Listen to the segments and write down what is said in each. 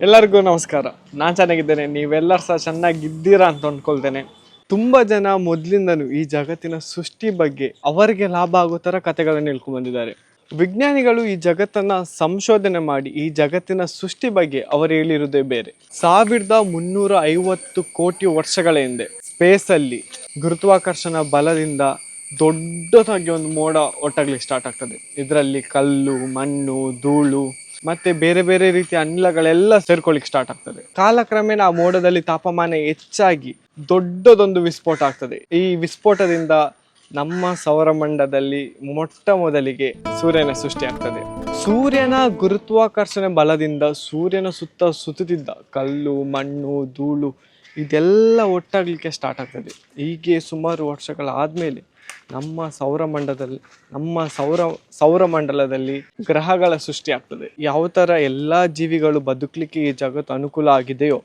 ಎಲ್ಲರಿಗೂ ನಮಸ್ಕಾರ. ನಾನು ಚೆನ್ನಾಗಿದ್ದೇನೆ. ನೀವೆಲ್ಲರೂ ಸಹ ಚೆನ್ನಾಗಿದ್ದೀರಾ ಅಂತ ಅಂದ್ಕೊಳ್ತೇನೆ. ತುಂಬ ಜನ ಮೊದಲಿಂದನೂ ಈ ಜಗತ್ತಿನ ಸೃಷ್ಟಿ ಬಗ್ಗೆ ಅವರಿಗೆ ಲಾಭ ಆಗೋ ಥರ ಕಥೆಗಳನ್ನು ಹೇಳ್ಕೊಂಡು ಬಂದಿದ್ದಾರೆ ವಿಜ್ಞಾನಿಗಳು ಈ ಜಗತ್ತನ್ನ ಸಂಶೋಧನೆ ಮಾಡಿ ಈ ಜಗತ್ತಿನ ಸೃಷ್ಟಿ ಬಗ್ಗೆ ಅವರು ಹೇಳಿರುವುದೇ ಬೇರೆ. ಸಾವಿರದ ಮುನ್ನೂರ ಐವತ್ತು ಕೋಟಿ ವರ್ಷಗಳ ಹಿಂದೆ ಸ್ಪೇಸಲ್ಲಿ ಗುರುತ್ವಾಕರ್ಷಣ ಬಲದಿಂದ ದೊಡ್ಡದಾಗಿ ಒಂದು ಮೋಡ ಒಟ್ಟಾಗ್ಲಿಕ್ಕೆ ಸ್ಟಾರ್ಟ್ ಆಗ್ತದೆ. ಇದರಲ್ಲಿ ಕಲ್ಲು, ಮಣ್ಣು, ಧೂಳು ಮತ್ತೆ ಬೇರೆ ಬೇರೆ ರೀತಿಯ ಅನಿಲಗಳೆಲ್ಲ ಸೇರ್ಕೊಳ್ಳಿಕ್ಕೆ ಸ್ಟಾರ್ಟ್ ಆಗ್ತದೆ. ಕಾಲಕ್ರಮೇಣ ಆ ಮೋಡದಲ್ಲಿ ತಾಪಮಾನ ಹೆಚ್ಚಾಗಿ ದೊಡ್ಡದೊಂದು ವಿಸ್ಫೋಟ ಆಗ್ತದೆ. ಈ ವಿಸ್ಫೋಟದಿಂದ ನಮ್ಮ ಸೌರಮಂಡಲದಲ್ಲಿ ಮೊಟ್ಟ ಮೊದಲಿಗೆ ಸೂರ್ಯನ ಸೃಷ್ಟಿ ಆಗ್ತದೆ. ಸೂರ್ಯನ ಗುರುತ್ವಾಕರ್ಷಣೆ ಬಲದಿಂದ ಸೂರ್ಯನ ಸುತ್ತ ಸುತ್ತುತ್ತಿದ್ದ ಕಲ್ಲು, ಮಣ್ಣು, ಧೂಳು ಇದೆಲ್ಲ ಒಟ್ಟಾಗಲಿಕ್ಕೆ ಸ್ಟಾರ್ಟ್ ಆಗ್ತದೆ. ಹೀಗೆ ಸುಮಾರು ವರ್ಷಗಳಾದಮೇಲೆ ನಮ್ಮ ಸೌರಮಂಡಲದಲ್ಲಿ ನಮ್ಮ ಸೌರ ಸೌರಮಂಡಲದಲ್ಲಿ ಗ್ರಹಗಳ ಸೃಷ್ಟಿ ಆಗ್ತದೆ. ಯಾವ ಥರ ಎಲ್ಲ ಜೀವಿಗಳು ಬದುಕಲಿಕ್ಕೆ ಈ ಜಗತ್ತು ಅನುಕೂಲ ಆಗಿದೆಯೋ,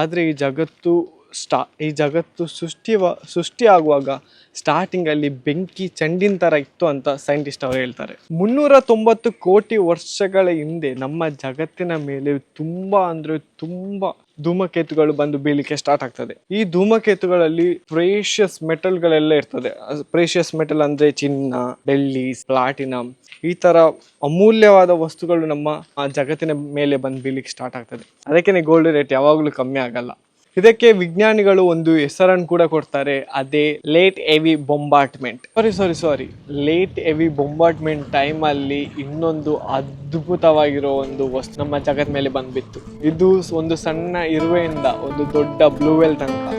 ಆದರೆ ಈ ಜಗತ್ತು ಸ್ಟಾ, ಈ ಜಗತ್ತು ಸೃಷ್ಟಿ ಸೃಷ್ಟಿ ಆಗುವಾಗ ಸ್ಟಾರ್ಟಿಂಗಲ್ಲಿ ಬೆಂಕಿ ಚಂಡಿನ ಥರ ಇತ್ತು ಅಂತ ಸೈಂಟಿಸ್ಟ್ ಅವರು ಹೇಳ್ತಾರೆ. ಮುನ್ನೂರ ತೊಂಬತ್ತು ಕೋಟಿ ವರ್ಷಗಳ ಹಿಂದೆ ನಮ್ಮ ಜಗತ್ತಿನ ಮೇಲೆ ತುಂಬ ಅಂದರೆ ತುಂಬ ಧೂಮಕೇತುಗಳು ಬಂದು ಬೀಳಿಕೆ ಸ್ಟಾರ್ಟ್ ಆಗ್ತದೆ. ಈ ಧೂಮಕೇತುಗಳಲ್ಲಿ ಪ್ರೇಷಿಯಸ್ ಮೆಟಲ್ಗಳೆಲ್ಲ ಇರ್ತದೆ. ಪ್ರೇಷಿಯಸ್ ಮೆಟಲ್ ಅಂದ್ರೆ ಚಿನ್ನ, ಬೆಳ್ಳಿ ಪ್ಲಾಟಿನಮ್ ಈ ತರ ಅಮೂಲ್ಯವಾದ ವಸ್ತುಗಳು ನಮ್ಮ ಜಗತ್ತಿನ ಮೇಲೆ ಬಂದು ಬೀಳಿಕೆ ಸ್ಟಾರ್ಟ್ ಆಗ್ತದೆ. ಅದಕ್ಕೆ ಗೋಲ್ಡ್ ರೇಟ್ ಯಾವಾಗಲೂ ಕಮ್ಮಿ ಆಗಲ್ಲ. ಇದಕ್ಕೆ ವಿಜ್ಞಾನಿಗಳು ಒಂದು ಹೆಸರನ್ನು ಕೂಡ ಕೊಡ್ತಾರೆ. ಅದೇ late heavy bombardment sorry sorry sorry late heavy ಬೊಂಬಾಟ್ಮೆಂಟ್ ಟೈಮಲ್ಲಿ ಇನ್ನೊಂದು ಅದ್ಭುತವಾಗಿರೋ ಒಂದು ವಸ್ತು ನಮ್ಮ ಜಗತ್ ಮೇಲೆ ಬಂದ್ಬಿತ್ತು. ಇದು ಒಂದು ಸಣ್ಣ ಇರುವೆಯಿಂದ ಒಂದು ದೊಡ್ಡ ಬ್ಲೂ ವೆಲ್ ತನಕ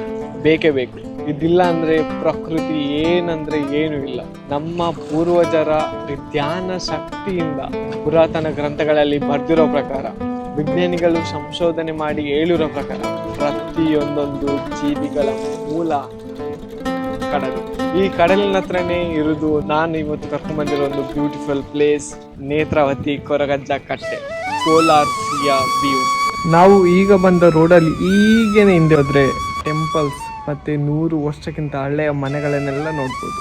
ಬೇಕೇ ಬೇಕು. ಇದಿಲ್ಲ ಅಂದ್ರೆ ಪ್ರಕೃತಿ ಏನಂದ್ರೆ ಏನು ಇಲ್ಲ. ನಮ್ಮ ಪೂರ್ವಜರ ಧ್ಯಾನ ಶಕ್ತಿಯಿಂದ ಪುರಾತನ ಗ್ರಂಥಗಳಲ್ಲಿ ಬರ್ದಿರೋ ಪ್ರಕಾರ, ವಿಜ್ಞಾನಿಗಳು ಸಂಶೋಧನೆ ಮಾಡಿ ಹೇಳಿರೋ ಪ್ರಕಾರ ಪ್ರತಿಯೊಂದೊಂದು ಜೀವಿಗಳ ಮೂಲ ಕಡಲು. ಈ ಕಡಲಿನ ಹತ್ರನೇ ಇರುವುದು ನಾನು ಇವತ್ತು ಕರ್ಕೊಂಡ್ಬಂದಿರೋ ಒಂದು ಬ್ಯೂಟಿಫುಲ್ ಪ್ಲೇಸ್ ನೇತ್ರಾವತಿ ಕೊರಗಜ್ಜ ಕಟ್ಟೆ, ಕೋಲಾರ್ ವ್ಯೂ ನಾವು ಈಗ ಬಂದ ರೋಡಲ್ಲಿ ಈಗೇನೆ ಹಿಂದೆ ಹೋದ್ರೆ ಟೆಂಪಲ್ಸ್ ಮತ್ತೆ ನೂರು ವರ್ಷಕ್ಕಿಂತ ಹಳೆಯ ಮನೆಗಳನ್ನೆಲ್ಲ ನೋಡ್ಬೋದು.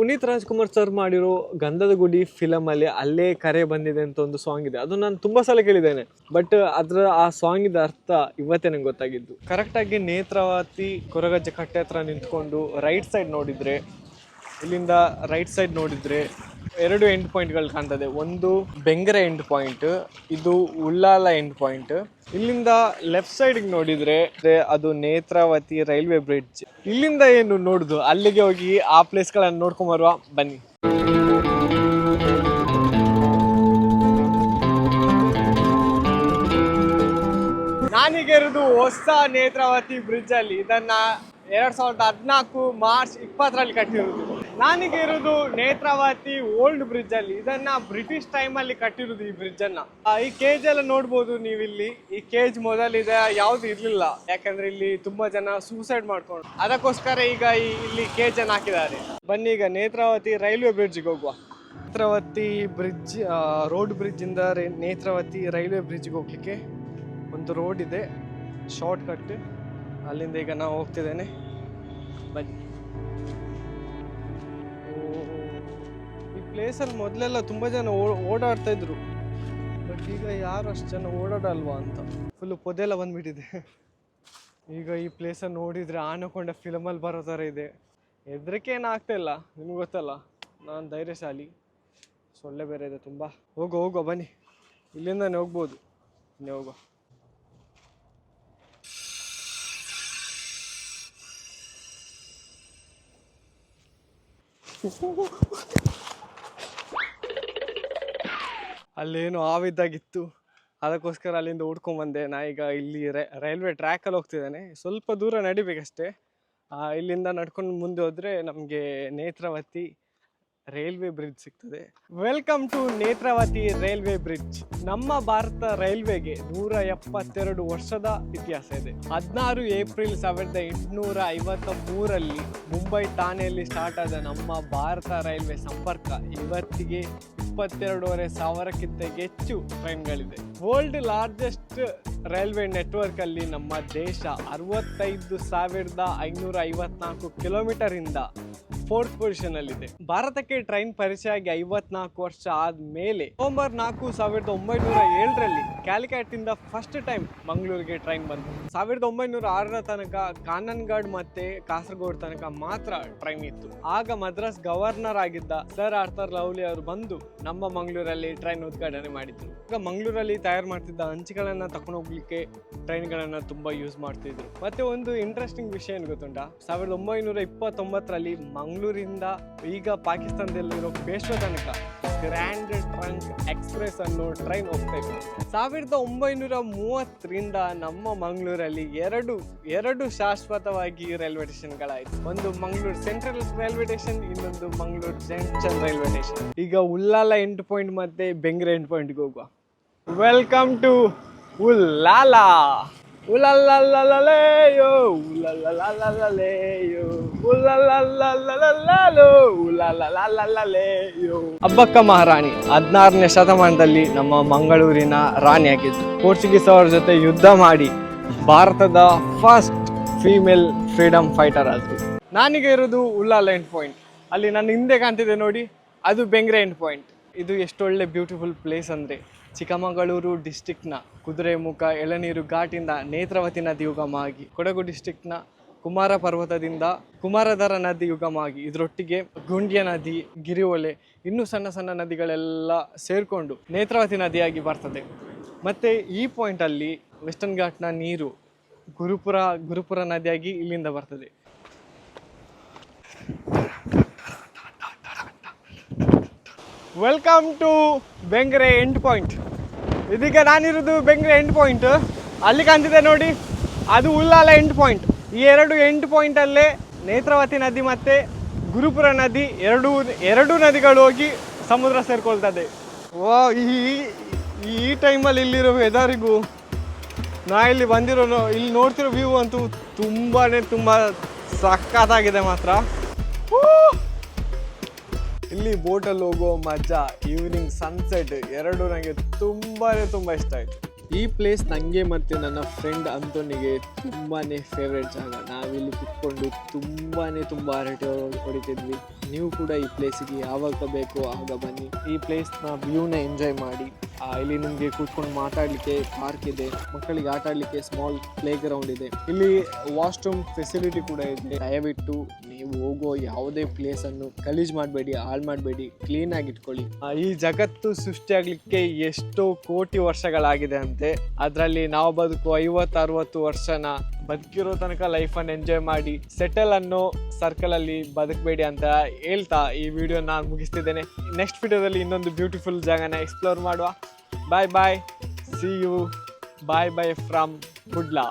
ಪುನೀತ್ ರಾಜ್ಕುಮಾರ್ ಸರ್ ಮಾಡಿರೋ ಗಂಧದ ಗುಡಿ ಫಿಲಮ್ ಅಲ್ಲಿ ಅಲ್ಲೇ ಕರೆ ಬಂದಿದೆ ಅಂತ ಒಂದು ಸಾಂಗ್ ಇದೆ. ಅದು ನಾನು ತುಂಬಾ ಸಲ ಕೇಳಿದ್ದೇನೆ. ಬಟ್ ಅದರ ಆ ಸಾಂಗ್ ಇದ ಅರ್ಥ ಇವತ್ತೇ ನಂಗೆ ಗೊತ್ತಾಗಿದ್ದು. ಕರೆಕ್ಟಾಗಿ ನೇತ್ರಾವತಿ, ಕೊರಗಜ್ಜ ಕಟ್ಟೆ ಹತ್ರ ನಿಂತ್ಕೊಂಡು ರೈಟ್ ಸೈಡ್ ನೋಡಿದ್ರೆ ಇಲ್ಲಿಂದ ರೈಟ್ ಸೈಡ್ ನೋಡಿದ್ರೆ ಎರಡು ಎಂಡ್ ಪಾಯಿಂಟ್ಗಳು ಕಾಣ್ತದೆ. ಒಂದು ಬೆಂಗರೆ ಎಂಡ್ ಪಾಯಿಂಟ್ ಇದು ಉಳ್ಳಾಲ ಎಂಡ್ ಪಾಯಿಂಟ್ ಇಲ್ಲಿಂದ ಲೆಫ್ಟ್ ಸೈಡ್ಗೆ ನೋಡಿದ್ರೆ ಅದು ನೇತ್ರಾವತಿ ರೈಲ್ವೆ ಬ್ರಿಡ್ಜ್ ಇಲ್ಲಿಂದ ಏನು ನೋಡುದು? ಅಲ್ಲಿಗೆ ಹೋಗಿ ಆ ಪ್ಲೇಸ್ಗಳನ್ನು ನೋಡ್ಕೊಂಡ್ ಬರುವ, ಬನ್ನಿ. ನಾನೀಗ ಇರೋದು ಹೊಸ ನೇತ್ರಾವತಿ ಬ್ರಿಡ್ಜ್ ಅಲ್ಲಿ. ಇದನ್ನ ಎರಡ್ ಸಾವಿರದ ಹದಿನಾಲ್ಕು ಮಾರ್ಚ್ ಇಪ್ಪತ್ತರಲ್ಲಿ ಕಟ್ಟಿರೋದು. ನಾನೀಗ ಇರೋದು ನೇತ್ರಾವತಿ ಓಲ್ಡ್ ಬ್ರಿಡ್ಜ್ ಅಲ್ಲಿ. ಇದನ್ನ ಬ್ರಿಟಿಷ್ ಟೈಮ್ ಅಲ್ಲಿ ಕಟ್ಟಿರೋದು ಈ ಬ್ರಿಡ್ಜ್ ಅನ್ನ. ಈ ಕೇಜ್ ಎಲ್ಲ ನೋಡ್ಬೋದು ನೀವು ಇಲ್ಲಿ ಈ ಕೇಜ್ ಮೊದಲಿದೆ, ಯಾವ್ದು ಇರ್ಲಿಲ್ಲ. ಯಾಕಂದ್ರೆ ಇಲ್ಲಿ ತುಂಬಾ ಜನ ಸೂಸೈಡ್ ಮಾಡ್ಕೊಂಡು ಅದಕ್ಕೋಸ್ಕರ ಈಗ ಇಲ್ಲಿ ಕೇಜ್ ಅನ್ನ ಹಾಕಿದ್ದಾರೆ. ಬನ್ನಿ ಈಗ ನೇತ್ರಾವತಿ ರೈಲ್ವೆ ಬ್ರಿಡ್ಜ್ಗೆ ಹೋಗುವ. ನೇತ್ರಾವತಿ ಬ್ರಿಡ್ಜ್ ರೋಡ್ ಬ್ರಿಡ್ಜ್ ಇಂದ ನೇತ್ರಾವತಿ ರೈಲ್ವೆ ಬ್ರಿಡ್ಜ್ಗೆ ಹೋಗ್ಲಿಕ್ಕೆ ಒಂದು ರೋಡ್ ಇದೆ. ಶಾರ್ಟ್ ಕಟ್ ಅಲ್ಲಿಂದ ಈಗ ನಾವು ಹೋಗ್ತಿದ್ದೇನೆ. ಬನ್ನಿ. ಪ್ಲೇಸಲ್ಲಿ ಮೊದಲೆಲ್ಲ ತುಂಬ ಜನ ಓಡಾಡ್ತಾ ಇದ್ರು. ಬಟ್ ಈಗ ಯಾರು ಅಷ್ಟು ಜನ ಓಡಾಡಲ್ವಾ ಅಂತ. ಫುಲ್ಲು ಪೊದೆಲ್ಲ ಬಂದ್ಬಿಟ್ಟಿದೆ. ಈಗ ಈ ಪ್ಲೇಸನ್ನು ನೋಡಿದರೆ ಆನಕೊಂಡ ಫಿಲಮಲ್ಲಿ ಬರೋ ಥರ ಇದೆ. ಹೆದರಿಕೆ ಏನು ಆಗ್ತಾ ಇಲ್ಲ, ನಿಮ್ಗೆ ಗೊತ್ತಲ್ಲ? ನಾನು ಧೈರ್ಯಶಾಲಿ. ಸೊಳ್ಳೆ ಬೇರೆ ಇದೆ ತುಂಬ. ಹೋಗೋ ಹೋಗೋ, ಬನ್ನಿ. ಇಲ್ಲಿಂದನೇ ಹೋಗ್ಬೋದು. ಇನ್ನೇ ಹೋಗೋ. ಅಲ್ಲೇನು ಆವಿದ್ದಾಗಿತ್ತು. ಅದಕ್ಕೋಸ್ಕರ ಅಲ್ಲಿಂದ ಹುಡ್ಕೊಂಬಂದೆ ನಾ ಈಗ ಇಲ್ಲಿ ರೈ- ರೈಲ್ವೆ ಟ್ರ್ಯಾಕಲ್ಲಿ ಹೋಗ್ತಿದ್ದಾನೆ. ಸ್ವಲ್ಪ ದೂರ ನಡಿಬೇಕಷ್ಟೇ. ಇಲ್ಲಿಂದ ನಡ್ಕೊಂಡು ಮುಂದೆ ಹೋದರೆ ನಮಗೆ ನೇತ್ರಾವತಿ ರೈಲ್ವೆ ಬ್ರಿಡ್ಜ್ ಸಿಗ್ತದೆ. Welcome to Netravati railway bridge ನಮ್ಮ ಭಾರತ ರೈಲ್ವೆಗೆ ನೂರ ಎಪ್ಪತ್ತೆರಡು ವರ್ಷದ ಇತಿಹಾಸ ಇದೆ. ಹದಿನಾರು ಏಪ್ರಿಲ್ ಸಾವಿರದ ಎಂಟುನೂರ ಐವತ್ತ ಮೂರಲ್ಲಿ ಮುಂಬೈ ಠಾಣೆಯಲ್ಲಿ ಸ್ಟಾರ್ಟ್ ಆದ ನಮ್ಮ ಭಾರತ ರೈಲ್ವೆ ಸಂಪರ್ಕ ಇವತ್ತಿಗೆ ಇಪ್ಪತ್ತೆರಡೂವರೆ ಸಾವಿರಕ್ಕಿಂತ ಹೆಚ್ಚು ಟ್ರೈನ್ಗಳಿದೆ ವರ್ಲ್ಡ್ ಲಾರ್ಜೆಸ್ಟ್ ರೈಲ್ವೆ ನೆಟ್ವರ್ಕ್ ಅಲ್ಲಿ ನಮ್ಮ ದೇಶ ಅರವತ್ತೈದು ಸಾವಿರದ ಐನೂರ ಐವತ್ನಾಲ್ಕು ಕಿಲೋಮೀಟರ್ ಇಂದ ಫೋರ್ತ್ ಪೊಸಿಷನ್ ಅಲ್ಲಿದೆ ಭಾರತಕ್ಕೆ ಟ್ರೈನ್ ಪರಿಚಯ ಆಗಿ ಐವತ್ನಾಲ್ಕು ವರ್ಷ ಆದ್ಮೇಲೆ ನವೆಂಬರ್ ನಾಲ್ಕು ಸಾವಿರದ ಒಂಬೈನೂರ ಏಳರಲ್ಲಿ ಕ್ಯಾಲಿಕಟ್ ಇಂದ ಫಸ್ಟ್ ಟೈಮ್ ಮಂಗಳೂರಿಗೆ ಟ್ರೈನ್ ಬಂತು. ಸಾವಿರದ ಒಂಬೈನೂರ ಆರರ ತನಕ ಕಾನನ್ಗಾಡ್ ಮತ್ತೆ ಕಾಸರಗೋಡ್ ತನಕ ಮಾತ್ರ ಟ್ರೈನ್ ಇತ್ತು. ಆಗ ಮದ್ರಾಸ್ ಗವರ್ನರ್ ಆಗಿದ್ದ ಸರ್ ಆರ್ಥರ್ ಲವ್ಲಿ ಅವರು ಬಂದು ನಮ್ಮ ಮಂಗಳೂರಲ್ಲಿ ಟ್ರೈನ್ ಉದ್ಘಾಟನೆ ಮಾಡಿದ್ರು. ಈಗ ಮಂಗಳೂರಲ್ಲಿ ತಯಾರು ಮಾಡ್ತಿದ್ದ ಹಂಚಿಗಳನ್ನ ತಕೊಂಡು ಹೋಗ್ಲಿಕ್ಕೆ ಟ್ರೈನ್ಗಳನ್ನ ತುಂಬಾ ಯೂಸ್ ಮಾಡ್ತಿದ್ರು. ಮತ್ತೆ ಒಂದು ಇಂಟ್ರೆಸ್ಟಿಂಗ್ ವಿಷಯ ಏನು ಗೊತ್ತುಂಟಾ? ಸಾವಿರದ ಒಂಬೈನೂರ ಇಪ್ಪತ್ತೊಂಬತ್ತರಲ್ಲಿ ಮಂಗಳೂರಿಂದ ಈಗ ಪಾಕಿಸ್ತಾನದಲ್ಲಿರೋ ಪೇಶ್ವ ತನಕ ಗ್ರ್ಯಾಂಡ್ ಟ್ರಂಕ್ ಎಕ್ಸ್ಪ್ರೆಸ್ ಅನ್ನು ಟ್ರೈನ್ ಹೋಗ್ತಾ ಸಾವಿರದ ಒಂಬೈನೂರ ಮೂವತ್ತರಿಂದ ನಮ್ಮ ಮಂಗಳೂರಲ್ಲಿ ಎರಡು ಎರಡು ಶಾಶ್ವತವಾಗಿ ರೈಲ್ವೆ ಸ್ಟೇಷನ್ಗಳಾಯಿತು. ಒಂದು ಮಂಗಳೂರು ಸೆಂಟ್ರಲ್ ರೈಲ್ವೆ ಸ್ಟೇಷನ್, ಇನ್ನೊಂದು ಮಂಗಳೂರು ಜಂಕ್ಷನ್ ರೈಲ್ವೆ ಸ್ಟೇಷನ್. ಈಗ ಉಲ್ಲಾಲ ಎಂಟು ಪಾಯಿಂಟ್ ಮತ್ತೆ ಬೆಂಗ್ರೆ ಎಂಟು ಪಾಯಿಂಟ್ಗೆ ಹೋಗುವ. ವೆಲ್ಕಮ್ ಟು ಉಲ್ಲಾಲ ಉಲಲ್ಲಲ್ಲಲೇಯೋ ಉಲಲ್ಲಲ್ಲಲೇಯೋ ಉಲಲ್ಲಲ್ಲಲೇಯೋ ಉಲಲ್ಲಲ್ಲಲೇಯೋ ಅಬ್ಬಕ್ಕ ಮಹಾರಾಣಿ, ಹದಿನಾರನೇ ಶತಮಾನದಲ್ಲಿ ನಮ್ಮ ಮಂಗಳೂರಿನ ರಾಣಿ ರಾಣಿಯಾಗಿದ್ದು. ಪೋರ್ಚುಗೀಸ್ ಅವರ ಜೊತೆ ಯುದ್ಧ ಮಾಡಿ ಭಾರತದ ಫಸ್ಟ್ ಫೀಮೇಲ್ ಫ್ರೀಡಮ್ ಫೈಟರ್ ಆದರು. ನಾನೀಗ ಇರೋದು ಉಲ್ಲಾಲ ಎಂಡ್ ಪಾಯಿಂಟ್ ಅಲ್ಲಿ ನನ್ನ ಹಿಂದೆ ಕಾಣ್ತಿದೆ ನೋಡಿ, ಅದು ಬೆಂಗ್ರೆ ಎಂಡ್ ಪಾಯಿಂಟ್ ಇದು ಎಷ್ಟೊಳ್ಳೆ ಬ್ಯೂಟಿಫುಲ್ ಪ್ಲೇಸ್ ಅಂದರೆ ಚಿಕ್ಕಮಗಳೂರು ಡಿಸ್ಟಿಕ್ನ ಕುದುರೆಮುಖ ಎಳನೀರು ಘಾಟಿಂದ ನೇತ್ರಾವತಿ ನದಿ ಉಗಮ ಆಗಿ ಕೊಡಗು ಡಿಸ್ಟಿಕ್ನ ಕುಮಾರ ಪರ್ವತದಿಂದ ಕುಮಾರಧಾರ ಆಗಿ ಇದರೊಟ್ಟಿಗೆ ಗುಂಡ್ಯ ನದಿ, ಗಿರಿಹೊಳೆ, ಇನ್ನೂ ಸಣ್ಣ ಸಣ್ಣ ನದಿಗಳೆಲ್ಲ ಸೇರಿಕೊಂಡು ನೇತ್ರಾವತಿ ನದಿಯಾಗಿ ಬರ್ತದೆ. ಮತ್ತು ಈ ಪಾಯಿಂಟಲ್ಲಿ ವೆಸ್ಟರ್ನ್ ಘಾಟ್ನ ನೀರು ಗುರುಪುರ ಗುರುಪುರ ನದಿಯಾಗಿ ಇಲ್ಲಿಂದ ಬರ್ತದೆ. Welcome to Bengre end point ಇದೀಗ ನಾನಿರೋದು ಬೆಂಗ್ರೆ ಎಂಡ್ ಪಾಯಿಂಟ್ ಅಲ್ಲಿ ಕಾಣ್ತಿದೆ ನೋಡಿ. ಅದು ಉಲ್ಲಾಲ ಎಂಡ್ ಪಾಯಿಂಟ್ ಈ ಎರಡು ಎಂಡ್ ಪಾಯಿಂಟಲ್ಲೇ ನೇತ್ರಾವತಿ ನದಿ ಮತ್ತು ಗುರುಪುರ ನದಿ ಎರಡು ಎರಡು ನದಿಗಳು ಹೋಗಿ ಸಮುದ್ರ ಸೇರ್ಕೊಳ್ತದೆ. ಓ, ಈ ಈ ಟೈಮಲ್ಲಿ ಇಲ್ಲಿರೋ ವೆದರಿಗೂ ನಾ ಇಲ್ಲಿ ಬಂದಿರೋ ಇಲ್ಲಿ ನೋಡ್ತಿರೋ ವ್ಯೂ ಅಂತೂ ತುಂಬಾ ತುಂಬ ಸಖತ್ತಾಗಿದೆ ಮಾತ್ರ. ಇಲ್ಲಿ ಬೋಟಲ್ಲಿ ಹೋಗೋ ಮಜಾ ಈವ್ನಿಂಗ್ ಸನ್ಸೆಟ್ ಎರಡು ನನಗೆ ತುಂಬಾ ತುಂಬ ಇಷ್ಟ ಆಯ್ತು. ಈ ಪ್ಲೇಸ್ ನನಗೆ ಮತ್ತು ನನ್ನ ಫ್ರೆಂಡ್ ಅಂತೋನಿಗೆ ತುಂಬಾನೇ ಫೇವ್ರೆಟ್ ಜಾಗ. ನಾವಿಲ್ಲಿ ಕುತ್ಕೊಂಡು ತುಂಬಾನೇ ತುಂಬ ಹರಟೆ ಹೊಡಿತಿದ್ವಿ. ನೀವು ಕೂಡ ಈ ಪ್ಲೇಸಿಗೆ ಯಾವಾಗ ಬೇಕೋ ಆಗ ಬನ್ನಿ. ಈ ಪ್ಲೇಸ್ನ ವ್ಯೂನ ಎಂಜಾಯ್ ಮಾಡಿ. ಇಲ್ಲಿ ನಿಮಗೆ ಕೂತ್ಕೊಂಡು ಮಾತಾಡಲಿಕ್ಕೆ ಪಾರ್ಕ್ ಇದೆ. ಮಕ್ಕಳಿಗೆ ಆಟ ಆಡಲಿಕ್ಕೆ ಸ್ಮಾಲ್ ಪ್ಲೇ ಗ್ರೌಂಡ್ ಇದೆ. ಇಲ್ಲಿ ವಾಶ್ರೂಮ್ ಫೆಸಿಲಿಟಿ ಕೂಡ ಇದೆ. ದಯವಿಟ್ಟು ನೀವು ಹೋಗೋ ಯಾವುದೇ ಪ್ಲೇಸನ್ನು ಗಲೀಜ್ ಮಾಡಬೇಡಿ, ಹಾಳು ಮಾಡಬೇಡಿ ಕ್ಲೀನ್ ಆಗಿ ಇಟ್ಕೊಳ್ಳಿ. ಈ ಜಗತ್ತು ಸೃಷ್ಟಿಯಾಗಲಿಕ್ಕೆ ಎಷ್ಟೋ ಕೋಟಿ ವರ್ಷಗಳಾಗಿದೆ ಅಂತೆ. ಅದರಲ್ಲಿ ನಾವು ಬದುಕು ಐವತ್ತು, ಅರವತ್ತು ವರ್ಷನ ಬದುಕಿರೋ ತನಕ ಲೈಫನ್ನು ಎಂಜಾಯ್ ಮಾಡಿ ಸೆಟಲ್ ಅನ್ನೋ ಸರ್ಕಲ್ ಅಲ್ಲಿ ಬದುಕಬೇಡಿ ಅಂತ ಹೇಳ್ತಾ ಈ ವಿಡಿಯೋ ನಾನು ಮುಗಿಸ್ತಿದ್ದೇನೆ. ನೆಕ್ಸ್ಟ್ ವಿಡಿಯೋದಲ್ಲಿ ಇನ್ನೊಂದು ಬ್ಯೂಟಿಫುಲ್ ಜಾಗನ ಎಕ್ಸ್ಪ್ಲೋರ್ ಮಾಡುವ. Bye bye see you bye bye from Kudla